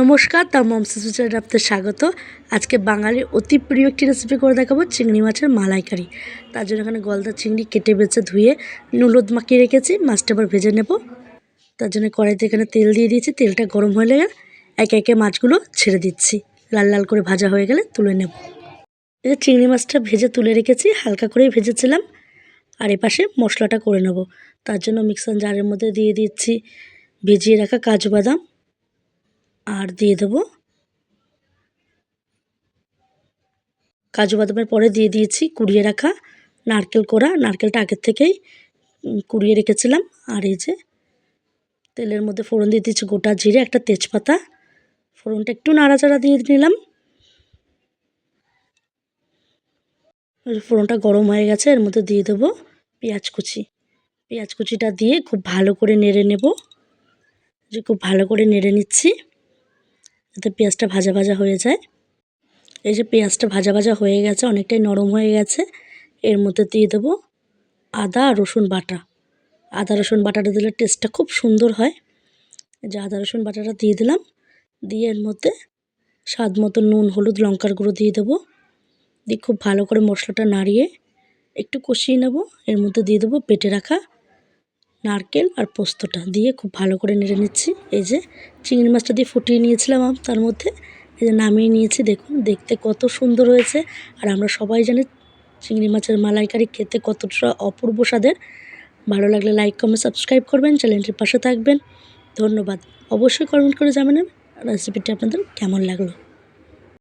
নমস্কার, তার মমসা সুচার আপনাদের স্বাগত। আজকে বাঙালির অতি প্রিয় একটি রেসিপি করে দেখাবো, চিংড়ি মাছের মালাইকারি। তার জন্য এখানে গলদা চিংড়ি কেটে বেছে ধুয়ে নুলদ মাখিয়ে রেখেছি, মাছটা আবার ভেজে নেব। তার জন্য কড়াইতে এখানে তেল দিয়ে দিয়েছি, তেলটা গরম হয়ে গেলে একে একে মাছগুলো ছেড়ে দিচ্ছি। লাল লাল করে ভাজা হয়ে গেলে তুলে নেব। যে চিংড়ি মাছটা ভেজে তুলে রেখেছি, হালকা করেই ভেজেছিলাম। আর এপাশে মশলাটা করে নেব। তার জন্য মিক্সার জারের মধ্যে দিয়ে দিচ্ছি, ভিজিয়ে রাখা কাজু বাদাম। আর দিয়ে দেবো কাজু বাদামের পরে দিয়ে দিয়েছি কুড়িয়ে রাখা নারকেল কোড়া। নারকেলটা আগের থেকেই কুড়িয়ে রেখেছিলাম। আর এই যে তেলের মধ্যে ফোড়ন দিয়ে দিচ্ছি গোটা জিরে, একটা তেজপাতা। ফোড়নটা একটু নাড়াচাড়া দিয়ে নিলাম। ফোড়নটা গরম হয়ে গেছে, এর মধ্যে দিয়ে দেবো পেঁয়াজ কুচি। পেঁয়াজ কুচিটা দিয়ে খুব ভালো করে নেড়ে নেব। যে খুব ভালো করে নেড়ে নিচ্ছি। যাতে পেঁয়াজটা ভাজা ভাজা হয়ে যায়। এই যে পেঁয়াজটা ভাজা ভাজা হয়ে গেছে, অনেকটাই নরম হয়ে গেছে। এর মধ্যে দিয়ে দেবো আদা রসুন বাটা। আদা, রসুন বাটাটা দিলে টেস্টটা খুব সুন্দর হয়। যে আদা, রসুন বাটাটা দিয়ে দিলাম। দিয়ে এর মধ্যে স্বাদ মতো নুন, হলুদ, লঙ্কার গুঁড়ো দিয়ে দেবো। দিয়ে খুব ভালো করে মশলাটা নাড়িয়ে একটু কষিয়ে নেব। এর মধ্যে দিয়ে দেবো পেটে রাখা নারকেল আর পোস্তটা দিয়ে খুব ভালো করে নেড়ে নিচ্ছি। এই যে চিংড়ি মাছটা দিয়ে ফুটিয়ে নিয়েছিলাম তার মধ্যে। এই যে নামিয়ে নিয়েছি, দেখুন, দেখতে কত সুন্দর হয়েছে। আর আমরা সবাই জানি চিংড়ি মাছের মালাইকারি খেতে কতটা অপূর্ব স্বাদের। ভালো লাগলে লাইক, কমেন্ট, সাবস্ক্রাইব করবেন, চ্যানেলটির পাশে থাকবেন। ধন্যবাদ। অবশ্যই কমেন্ট করে জানাবেন রেসিপিটি আপনাদের কেমন লাগল?